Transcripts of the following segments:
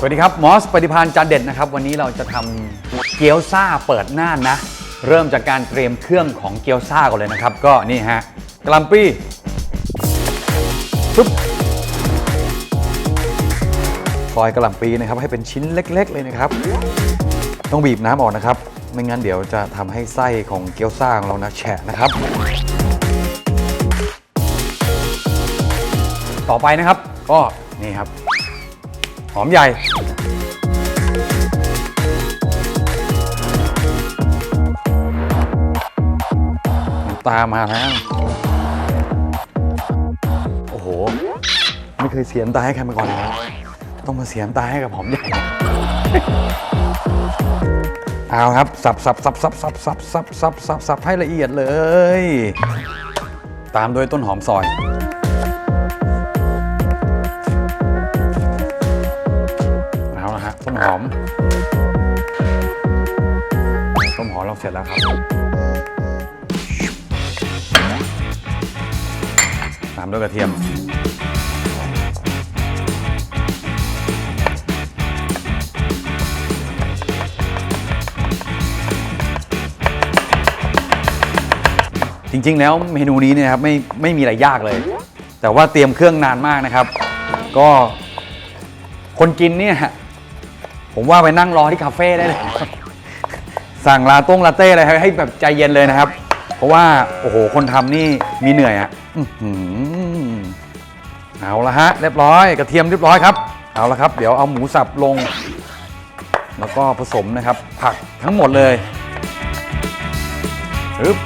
สวัสดีครับ มอสปฏิพานจานเด็ดนะครับ วันนี้เราจะทำเกี๊ยวซ่าเปิดหน้านะ เริ่มจากการเตรียมเครื่องของเกี๊ยวซ่าก่อนเลยนะครับ ก็นี่ฮะกะหล่ำปลีปึ๊บซอยกระหล่ำปีนะครับ ให้เป็นชิ้นเล็ก ๆ เลยนะครับ ต้องบีบน้ำออกนะครับ ไม่งั้นเดี๋ยวจะทำให้ไส้ของเกี๊ยวซ่าของเรานะแฉะนะครับ ต่อไปนะครับ ก็นี่ครับ หอมใหญ่ ตามาแล้ว โอ้โห ไม่เคยเสียน้ำตาให้ใครมาก่อนเลยนะต้องมาเสียน้ำตาให้กับหอมใหญ่ เอาครับ สับสับสับสับสับสับสับสับสับสับให้ละเอียดเลย ตามด้วยต้นหอมซอย ต้นหอม ต้นหอมเราเสร็จแล้วครับ ตามด้วยกระเทียม จริงๆ แล้วเมนูนี้เนี่ยครับไม่ไม่มีอะไรยากเลย แต่ว่าเตรียมเครื่องนานมากนะครับ ก็คนกินเนี่ย ผมว่าไปนั่งรอที่คาเฟ่ได้เลย สั่งลาต้งลาเต้อะไรให้แบบใจเย็นเลยนะครับ เพราะว่า โอ้โห คนทำนี่มีเหนื่อยอะ่ะเอาละฮะ เรียบร้อยกระเทียมเรียบร้อยครับ เอาละครับ เดี๋ยวเอาหมูสับลง แล้วก็ผสมนะครับ ผักทั้งหมดเลยปึ๊บ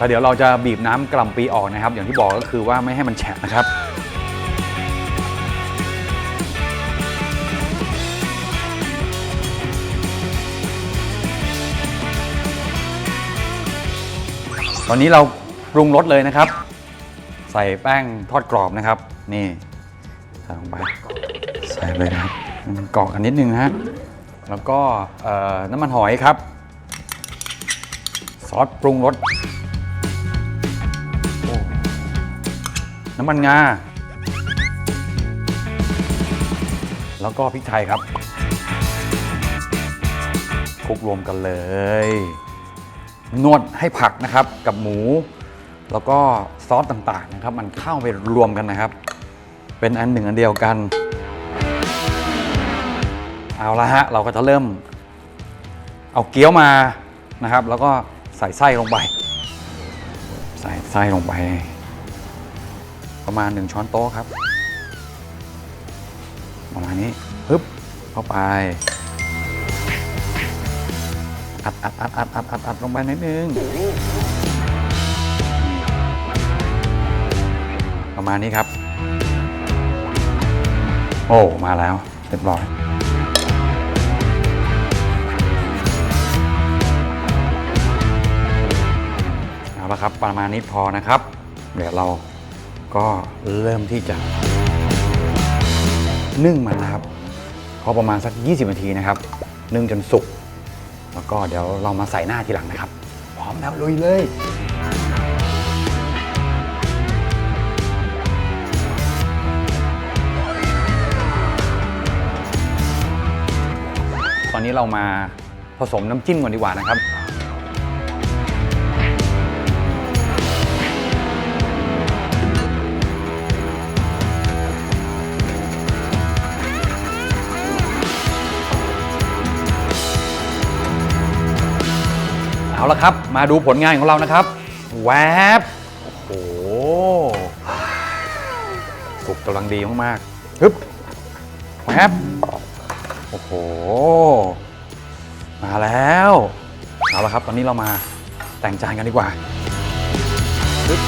แล้วเดี๋ยวเราจะบีบน้ำกล่ำปีออกนะครับ อย่างที่บอกก็คือว่าไม่ให้มันแฉะนะครับตอนนี้เราปรุงรสเลยนะครับ ใส่แป้งทอดกรอบนะครับ นี่ใส่ลงไปใส่เลยนะครับมันเกาะกันนิดนึงนะฮะแล้วก็น้ำมันหอยครับ ซอสปรุงรส น้ำมันงา แล้วก็พริกไทยครับคลุกรวมกันเลย นวดให้ผักนะครับกับหมู แล้วก็ซอสต่างๆนะครับ มันเข้าไปรวมกันนะครับ เป็นอันหนึ่งอันเดียวกัน เอาละฮะ เราก็จะเริ่ม เอาเกี๊ยวมานะครับ แล้วก็ใส่ไส้ลงไป ใส่ไส้ลงไป ประมาณ 1 ช้อนโต๊ะครับ ประมาณนี้ปึ๊บเข้าไป อัดอัดอัดอัดอัดอัดอัดลงไปนิดนึง ประมาณนี้ครับ โอ้ มาแล้วเรียบร้อยเอาละครับประมาณนี้พอนะครับ เดี๋ยวเรา ก็เริ่มที่จะนึ่งมันนะครับ พอประมาณสัก 20 นาทีนะครับ นึ่งจนสุก แล้วก็เดี๋ยวเรามาใส่หน้าทีหลังนะครับ พร้อมแล้วลุยเลยตอนนี้เรามาผสมน้ำจิ้มก่อนดีกว่านะครับ เอาละครับ มาดูผลงานของเรานะครับ แวบโอ้โหสุกกำลังดีมากๆฮึบแวบโอ้โห มาแล้ว เอาละครับ ตอนนี้เรามาแต่งจานกันดีกว่าฮึบ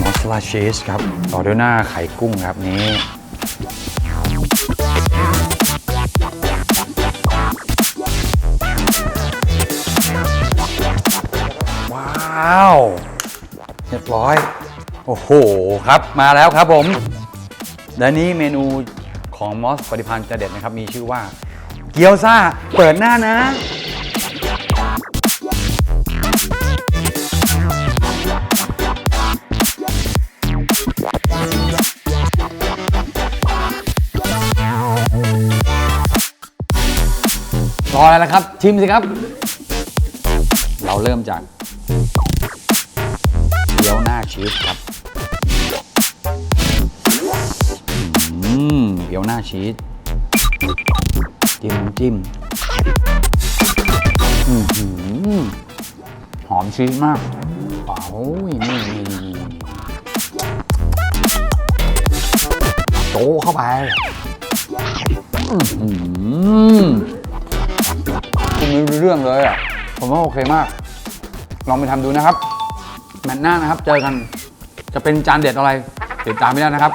มอสลาชีสครับ ต่อด้วยหน้าไข่กุ้งครับนี้ ร้อย โอ้โหครับ มาแล้วครับผม และนี้เมนูของมอสปฏิพันธ์จะเด็ดนะครับ มีชื่อว่า เกี๊ยวซ่า เปิดหน้านะ รออะไรล้วครับ ชิมสิครับ เราเริ่มจาก ยวหน้าชีสครับอืมเกี๊ยวหน้าชีสจิ้มจิ้มอื้อหือมชีสมากว้านี่นี่โตเข้าไปอื้อหือคุณไม่รู้เรื่องเลยอะ ผมว่าโอเคมาก ลองไปทำดูนะครับ แมตช์หน้านะครับ เจอกันจะเป็นจานเด็ดอะไรติดตามไม่ได้นะครับ